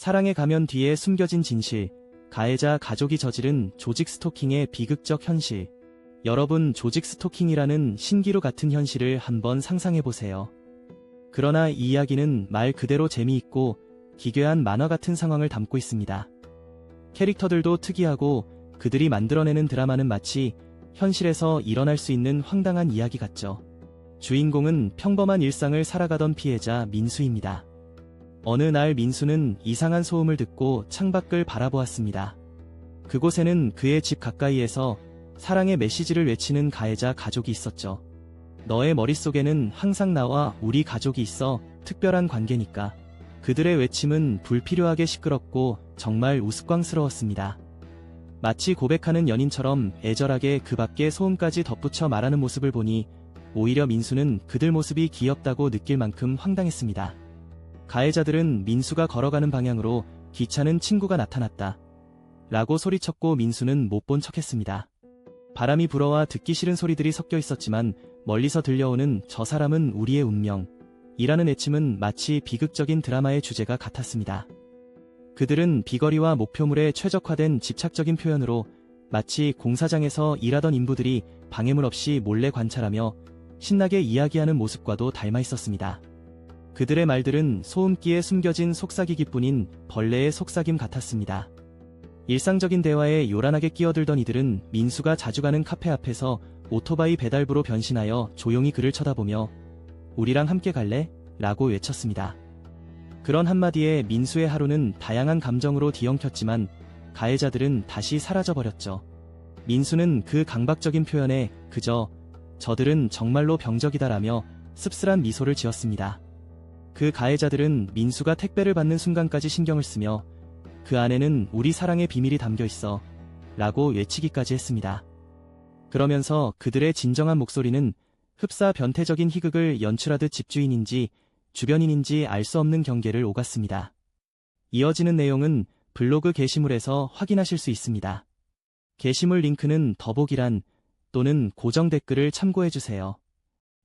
사랑의 가면 뒤에 숨겨진 진실, 가해자 가족이 저지른 조직 스토킹의 비극적 현실. 여러분 조직 스토킹이라는 신기루 같은 현실을 한번 상상해 보세요. 그러나 이 이야기는 말 그대로 재미있고 기괴한 만화 같은 상황을 담고 있습니다. 캐릭터들도 특이하고 그들이 만들어내는 드라마는 마치 현실에서 일어날 수 있는 황당한 이야기 같죠. 주인공은 평범한 일상을 살아가던 피해자 민수입니다. 어느 날 민수는 이상한 소음을 듣고 창밖을 바라보았습니다. 그곳에는 그의 집 가까이에서 사랑의 메시지를 외치는 가해자 가족이 있었죠. 너의 머릿속에는 항상 나와 우리 가족이 있어 특별한 관계니까. 그들의 외침은 불필요하게 시끄럽고 정말 우스꽝스러웠습니다. 마치 고백하는 연인처럼 애절하게 그 밖에 소음까지 덧붙여 말하는 모습을 보니 오히려 민수는 그들 모습이 귀엽다고 느낄 만큼 황당했습니다. 가해자들은 민수가 걸어가는 방향으로 귀찮은 친구가 나타났다. 라고 소리쳤고 민수는 못 본 척했습니다. 바람이 불어와 듣기 싫은 소리들이 섞여 있었지만 멀리서 들려오는 저 사람은 우리의 운명. 이라는 애침은 마치 비극적인 드라마의 주제가 같았습니다. 그들은 비거리와 목표물에 최적화된 집착적인 표현으로 마치 공사장에서 일하던 인부들이 방해물 없이 몰래 관찰하며 신나게 이야기하는 모습과도 닮아 있었습니다. 그들의 말들은 소음기에 숨겨진 속삭이기뿐인 벌레의 속삭임 같았습니다. 일상적인 대화에 요란하게 끼어들던 이들은 민수가 자주 가는 카페 앞에서 오토바이 배달부로 변신하여 조용히 그를 쳐다보며 우리랑 함께 갈래? 라고 외쳤습니다. 그런 한마디에 민수의 하루는 다양한 감정으로 뒤엉켰지만 가해자들은 다시 사라져버렸죠. 민수는 그 강박적인 표현에 그저 저들은 정말로 병적이다라며 씁쓸한 미소를 지었습니다. 그 가해자들은 민수가 택배를 받는 순간까지 신경을 쓰며 그 안에는 우리 사랑의 비밀이 담겨 있어 라고 외치기까지 했습니다. 그러면서 그들의 진정한 목소리는 흡사 변태적인 희극을 연출하듯 집주인인지 주변인인지 알 수 없는 경계를 오갔습니다. 이어지는 내용은 블로그 게시물에서 확인하실 수 있습니다. 게시물 링크는 더보기란 또는 고정 댓글을 참고해주세요.